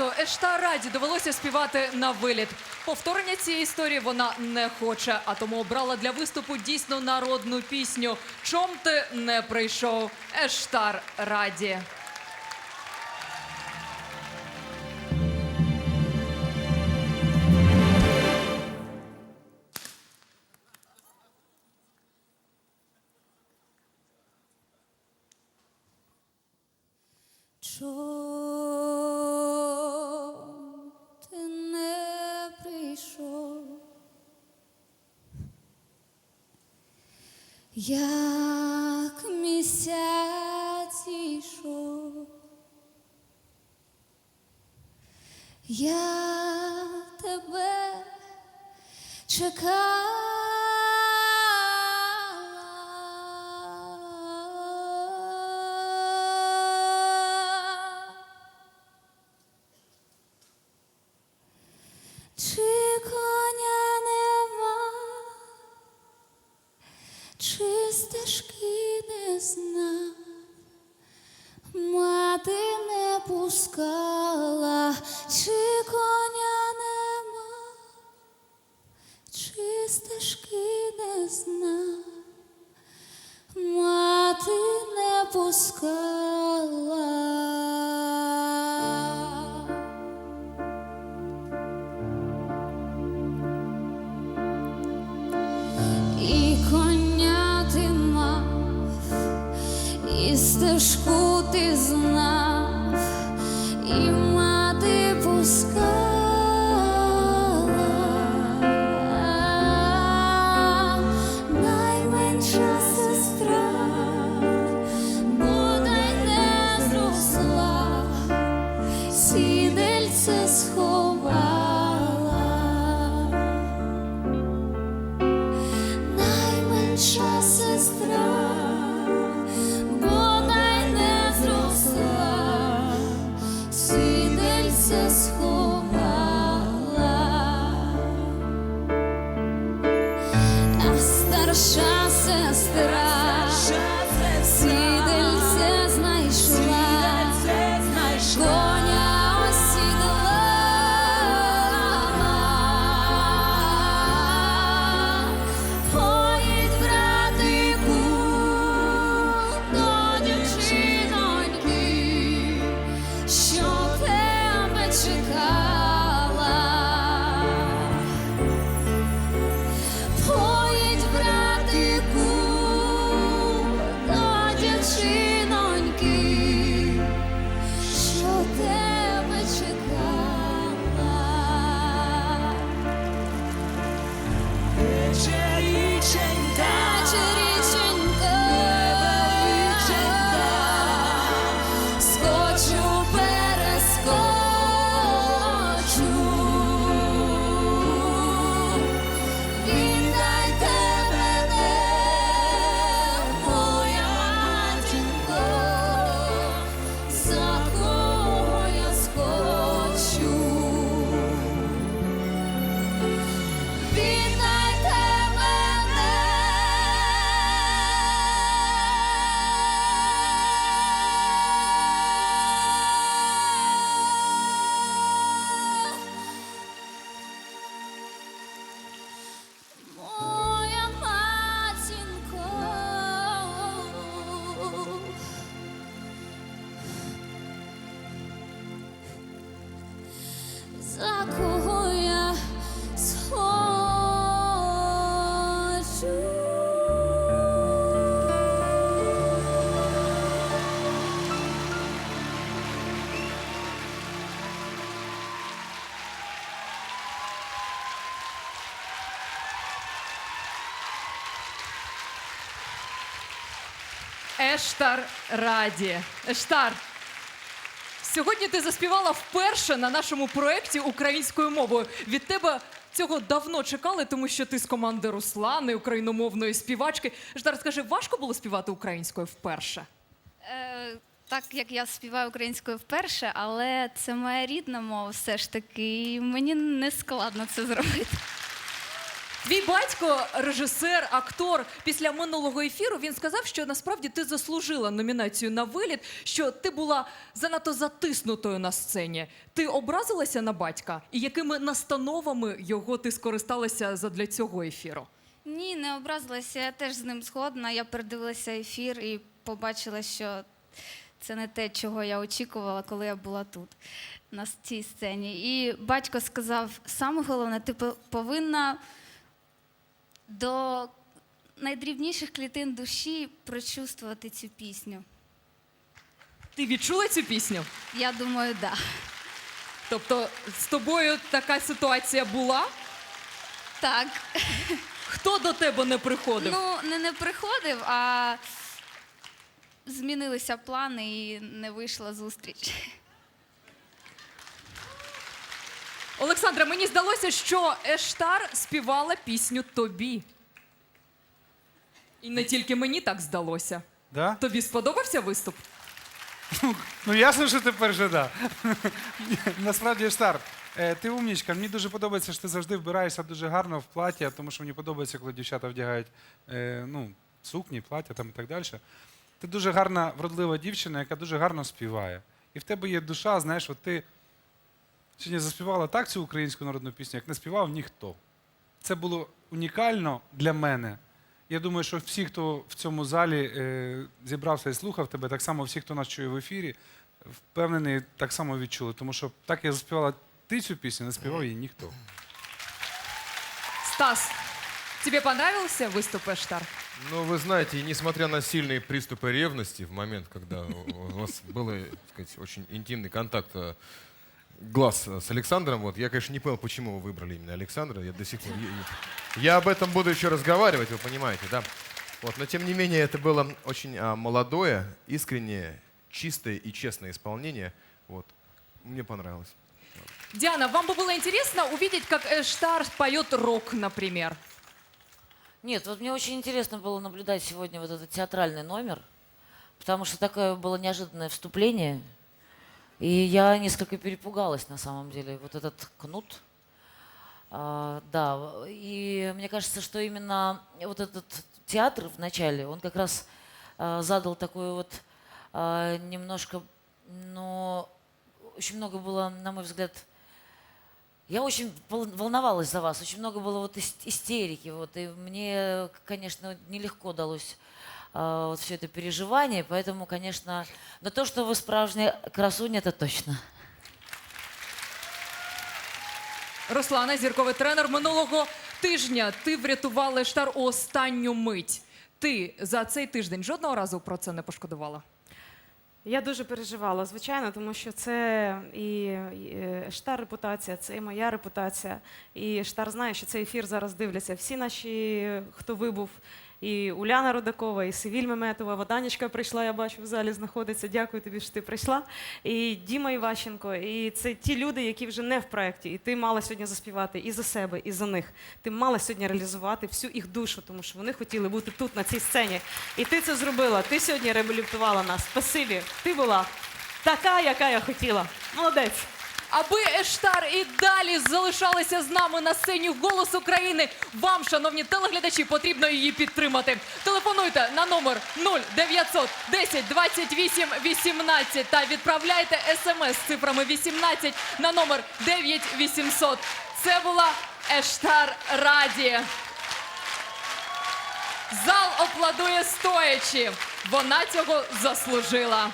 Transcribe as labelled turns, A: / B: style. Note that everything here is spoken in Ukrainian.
A: разу Ештараді довелося співати на виліт. Повторення цієї історії вона не хоче, а тому обрала для виступу дійсно народну пісню Чом ти не прийшов? Ештар Раді.
B: Як місяць йшов, я тебе чекала. Чи стежки не знав, мати не пускала, чи коня нема, чи стежки не знав, мати не пускала. Стежку ти знав, і сидельце сховала, За кого я схочу?
A: Раді. Ештар. Сьогодні ти заспівала вперше на нашому проєкті українською мовою. Від тебе цього давно чекали, тому що ти з команди Руслани, україномовної співачки. Ештар, скажи, важко було співати українською вперше?
B: Е, так як я співаю українською вперше, але це моя рідна мова все ж таки, і мені не складно це зробити.
A: Твій батько, режисер, актор, після минулого ефіру він сказав, що насправді ти заслужила номінацію на виліт, що ти була занадто затиснутою на сцені. Ти образилася на батька, і якими настановами його ти скористалася задля цього ефіру?
B: Ні, не образилася. Я теж з ним згодна. Я передивилася ефір і побачила, що це не те, чого я очікувала, коли я була тут, на цій сцені. І батько сказав: саме головне, ти повинна до найдрібніших клітин душі прочувствувати цю пісню.
A: Ти відчула цю пісню?
B: Я думаю, так. Да.
A: Тобто з тобою така ситуація була?
B: Так.
A: Хто до тебе не приходив?
B: Ну, не, не приходив, а змінилися плани і не вийшла зустріч.
A: Олександра, мені здалося, що Ештар співала пісню тобі. І не тільки мені так здалося.
C: Да?
A: Тобі сподобався виступ?
C: Ну ясно, що тепер же да. Насправді Штар, е, ти умнічка. Мені дуже подобається, що ти завжди вбираєшся дуже гарно в плаття, тому що мені подобається, коли дівчата вдягають е, ну, сукні, плаття там і так далі. Ти дуже гарна, вродлива дівчина, яка дуже гарно співає. І в тебе є душа, знаєш, от ти сьогодні заспівала так цю українську народну пісню, як не співав ніхто. Це було унікально для мене. Я думаю, що всі, хто в цьому залі е, зібрався і слухав тебе, так само всі, хто нас чує в ефірі, впевнений, так само відчули. Тому що так як заспівала ти цю пісню, не співав її ніхто.
A: Стас, тебе понравился виступ Ештар?
D: Ну, вы знаете, и несмотря на сильные приступы ревности в момент, когда у у вас был, так сказать, очень интимный контакт э, глаз э, с Александром, вот, я, конечно, не понял, почему вы выбрали именно Александра. Я до сих пор... Я, я об этом буду еще разговаривать, вы понимаете, да? Вот, но, тем не менее, это было очень а, молодое, искреннее, чистое и честное исполнение. Вот. Мне понравилось.
A: Диана, вам бы было интересно увидеть, как Эштар поет рок, например?
E: Нет, вот мне очень интересно было наблюдать сегодня вот этот театральный номер, потому что такое было неожиданное вступление, и я несколько перепугалась на самом деле. Вот этот кнут, а, да, и мне кажется, что именно вот этот театр в начале, он как раз а, задал такую вот а, немножко, ну, очень много было, на мой взгляд, я очень вол- волновалась за вас, очень много было вот ис- истерики, вот, и мне, конечно, нелегко далось а, вот все это переживание, поэтому, конечно, но то, что вы справжняя красуня, это точно.
A: Руслана, зірковий тренер минулого тижня. Ти врятувала Ештар у останню мить. Ти за цей тиждень жодного разу про це не пошкодувала?
F: Я дуже переживала, звичайно, тому що це і і, е, Штар репутація, це і моя репутація. І Штар знає, що цей ефір зараз дивляться всі наші, хто вибув. і Уляна Рудакова, і Севіль Меметова, Воданічка прийшла, я бачу, в залі знаходиться. Дякую тобі, що ти прийшла. І Діма Іващенко. І це ті люди, які вже не в проєкті. І ти мала сьогодні заспівати і за себе, і за них. Ти мала сьогодні реалізувати всю їх душу, тому що вони хотіли бути тут, на цій сцені. І ти це зробила. Ти сьогодні реабілітувала нас. Спасибі. Ти була така, яка я хотіла. Молодець.
A: Аби Ештар і далі залишалася з нами на сцені голос України. Вам, шановні телеглядачі, потрібно її підтримати. Телефонуйте на номер 0900 10 28 18 та відправляйте смс з цифрами 18 на номер 9800. Це була Ештар Раді. Зал аплодує стоячи. Вона цього заслужила.